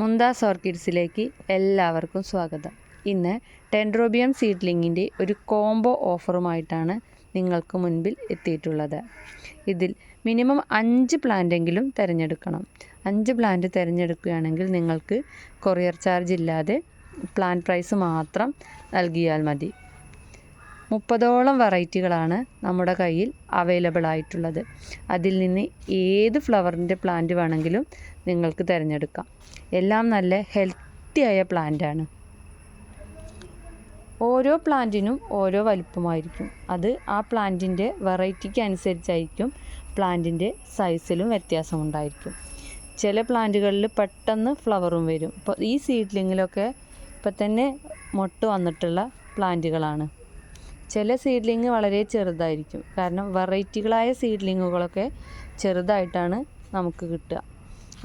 മുന്താസ് ഓർക്കിഡ്സിലേക്ക് എല്ലാവർക്കും സ്വാഗതം. ഇന്ന് ടെൻഡ്രോബിയം സീഡ്ലിങ്ങിന്റെ ഒരു കോംബോ ഓഫറുമായിട്ടാണ് നിങ്ങൾക്ക് മുൻപിൽ എത്തിയിട്ടുള്ളത്. ഇതിൽ മിനിമം അഞ്ച് പ്ലാന്റെങ്കിലും തിരഞ്ഞെടുക്കണം. അഞ്ച് പ്ലാന്റ് തിരഞ്ഞെടുക്കുകയാണെങ്കിൽ നിങ്ങൾക്ക് കൊറിയർ ചാർജ് ഇല്ലാതെ പ്ലാന്റ് പ്രൈസ് മാത്രം നൽകിയാൽ മതി. മുപ്പതോളം വെറൈറ്റികളാണ് നമ്മുടെ കയ്യിൽ അവൈലബിൾ ആയിട്ടുള്ളത്. അതിൽ നിന്ന് ഏത് ഫ്ലവറിന്റെ പ്ലാന്റ് വേണമെങ്കിലും നിങ്ങൾക്ക് തിരഞ്ഞെടുക്കാം. എല്ലാം നല്ല ഹെൽത്തിയായ പ്ലാന്റാണ് ഓരോ പ്ലാന്റിനും ഓരോ വലിപ്പമായിരിക്കും. അത് ആ പ്ലാന്റിന്റെ വെറൈറ്റിക്ക് അനുസരിച്ചായിരിക്കും പ്ലാന്റിന്റെ സൈസിലും വ്യത്യാസം ഉണ്ടായിരിക്കും. ചില പ്ലാന്റുകളിൽ പെട്ടെന്ന് ഫ്ലവറും വരും. ഇപ്പോൾ ഈ സീഡ്ലിങ്ങിലൊക്കെ ഇപ്പം തന്നെ മൊട്ട് വന്നിട്ടുള്ള പ്ലാന്റുകളാണ് ചില സീഡ്ലിങ് വളരെ ചെറുതായിരിക്കും. കാരണം വെറൈറ്റികളായ സീഡ്ലിങ്ങുകളൊക്കെ ചെറുതായിട്ടാണ് നമുക്ക് കിട്ടുക.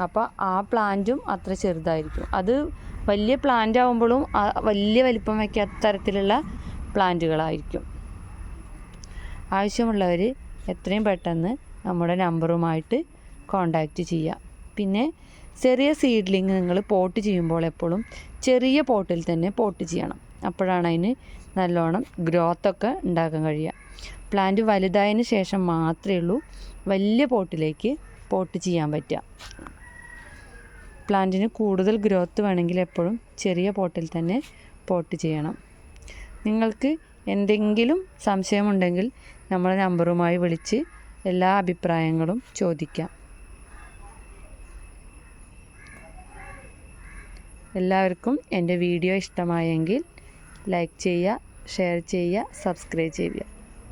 അപ്പോൾ ആ പ്ലാന്റും അത്ര ചെറുതായിരിക്കും. അത് വലിയ പ്ലാന്റ് ആകുമ്പോഴും വലിയ വലിപ്പം വയ്ക്കാത്ത തരത്തിലുള്ള പ്ലാന്റുകളായിരിക്കും ആവശ്യമുള്ളവർ എത്രയും പെട്ടെന്ന് നമ്മുടെ നമ്പറുമായിട്ട് കോണ്ടാക്റ്റ് ചെയ്യുക. പിന്നെ ചെറിയ സീഡ്ലിങ് നിങ്ങൾ പോട്ട് ചെയ്യുമ്പോൾ എപ്പോഴും ചെറിയ പോട്ടിൽ തന്നെ പോട്ട് ചെയ്യണം. അപ്പോഴാണ് അതിന് നല്ലോണം ഗ്രോത്തൊക്കെ ഉണ്ടാക്കാൻ കഴിയുക. പ്ലാന്റ് വലുതായതിന് ശേഷം മാത്രമേ ഉള്ളൂ വലിയ പോട്ടിലേക്ക് പോട്ട് ചെയ്യാൻ പറ്റുക. പ്ലാന്റിന് കൂടുതൽ ഗ്രോത്ത് വേണമെങ്കിൽ എപ്പോഴും ചെറിയ പോട്ടിൽ തന്നെ പോട്ട് ചെയ്യണം. നിങ്ങൾക്ക് എന്തെങ്കിലും സംശയമുണ്ടെങ്കിൽ നമ്മളെ നമ്പറുമായി വിളിച്ച് എല്ലാ അഭിപ്രായങ്ങളും ചോദിക്കാം. എല്ലാവർക്കും എന്റെ വീഡിയോ ഇഷ്ടമായെങ്കിൽ ലൈക്ക് ചെയ്യുക ഷെയർ ചെയ്യുക സബ്സ്ക്രൈബ് ചെയ്യുക.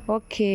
ഓക്കേ.